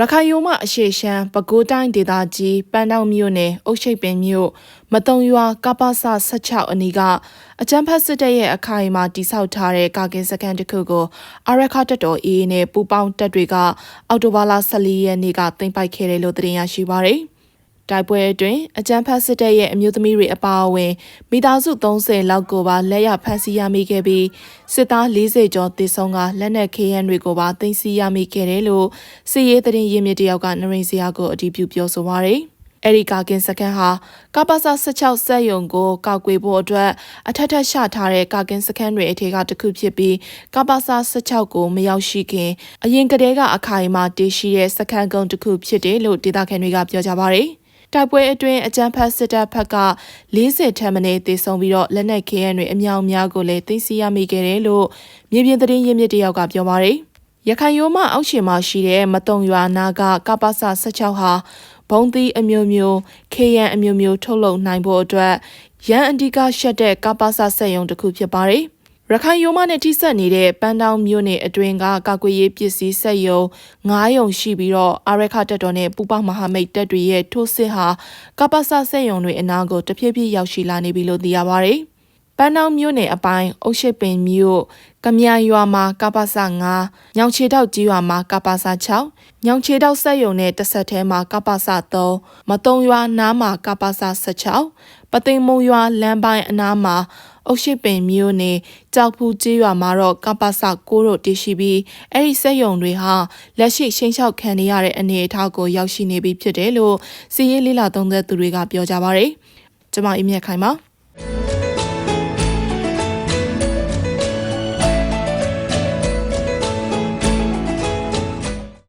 ရခိုင်ယုံမအရှိရှမ်းပဲခူးတိုင်းဒေသကြီးပန်းတောင်မြို့နယ်အုတ်ရှိပ်ပင်မြို့မတုံရွာကပ္ပစ16အနီးကအကြမ်းဖက်စစ်တပ်ရဲ့အခိုင်အမာတိစောက်ထားတဲ့ကာကင်စကန်တစ်ခုကိုအရခတက်တော်အေးနဲ့ပူပေါင်းတပ်တွေကအော်တိုဘာလ14ရက်နေ့ကတင်ပိုက်ခဲ့တယ်လို့သတင်းရရှိပါရယ် တိုက်ပွဲအတွင်းအကြမ်းဖက်စစ်တပ်ရဲ့အမျိုးသမီးတွေအပါအဝင်မိသားစု30လောက်ကိုပါလက်ရဖမ်းဆီးရမိခဲ့ပြီးစစ်သား40ကျော်တေဆုံးကလက်နက်ခဲယမ်းတွေကိုပါသိမ်းဆည်းရမိခဲ့တယ်လို့စစ်ရေးသတင်းရင်းမြစ်တယောက်ကနရင်စရာကိုအတည်ပြုပြောဆိုပါရယ်အဲ့ဒီကာကင်စကန်ဟာကပ္ပစ16စက်ယုံကိုကောက်ကွေဖို့အတွက်အထက်ထက်ရှထားတဲ့ကာကင်စကန်တွေအထက်ကတစ်ခုဖြစ်ပြီးကပ္ပစ16ကိုမရောက်ရှိခင်အရင်ကတည်းကအခိုင်အမာတည်ရှိတဲ့စကန်ကုန်းတစ်ခုဖြစ်တယ်လို့ဒေသခံတွေကပြောကြပါရယ် တိုက်ပွဲအတွင်းအကြမ်းဖက်စစ်တပ်ဘက်က40ထက်မနည်းတေဆုံးပြီးတော့လက်နက်ခဲယမ်းတွေအများအများကိုလည်းသိမ်းဆည်းရမိခဲ့တယ်လို့မြေပြင်သတင်းရင်းမြစ်တယောက်ကပြောပါရယ်ရခိုင်ရိုးမအောက်ရှင်မှာရှိတဲ့မတုံရွာနာကကပ္ပစ16ဟာဘုံသီးအမျိုးမျိုးခေယံအမျိုးမျိုးထုတ်လုပ်နိုင်ဖို့အတွက်ရန်အန်ဒီကရှက်တဲ့ကပ္ပစဆက်ယုံတစ်ခုဖြစ်ပါတယ် ရခိုင်ရိုးမနဲ့ထိစပ်နေတဲ့ပန်းတောင်မြို့နယ်အတွင်းကကာကွယ်ရေးပစ္စည်းစက်ယုံ9ယုံရှိပြီးတော့အာရခတက်တော်နဲ့ပူပမဟာမိတ်တပ်တွေရဲ့ထိုးစစ်ဟာကပ္ပစစက်ယုံတွေအနားကိုတဖြည်းဖြည်းရောက်ရှိလာနေပြီလို့သိရပါဗျ။ပန်းတောင်မြို့နယ်အပိုင်းအုတ်ရှိပင်မြို့ကမြရွာမှာကပ္ပစ9ညောင်ချေတောက်ကြီးရွာမှာကပ္ပစ6ညောင်ချေတောက်စက်ယုံနဲ့တစ်ဆက်ထဲမှာကပ္ပစ3မတုံရွာနားမှာကပ္ပစ16ပသိမ်မုံရွာလမ်းပိုင်းအနားမှာ အုတ်ရှိပင်မြို့နယ်ကြောက်ဖူးကျေးရွာမှာတော့ကပ္ပစ6တို့တည်ရှိပြီးအဲ့ဒီစက်ယုံတွေဟာလက်ရှိရှင်းချောက်ခံနေရတဲ့အနေအထားကိုရောက်ရှိနေပြီဖြစ်တယ်လို့စီးရေးလေးလာသုံးသက်သူတွေကပြောကြပါဗျ။ကျွန်မအင်းမြတ်ခိုင်ပါ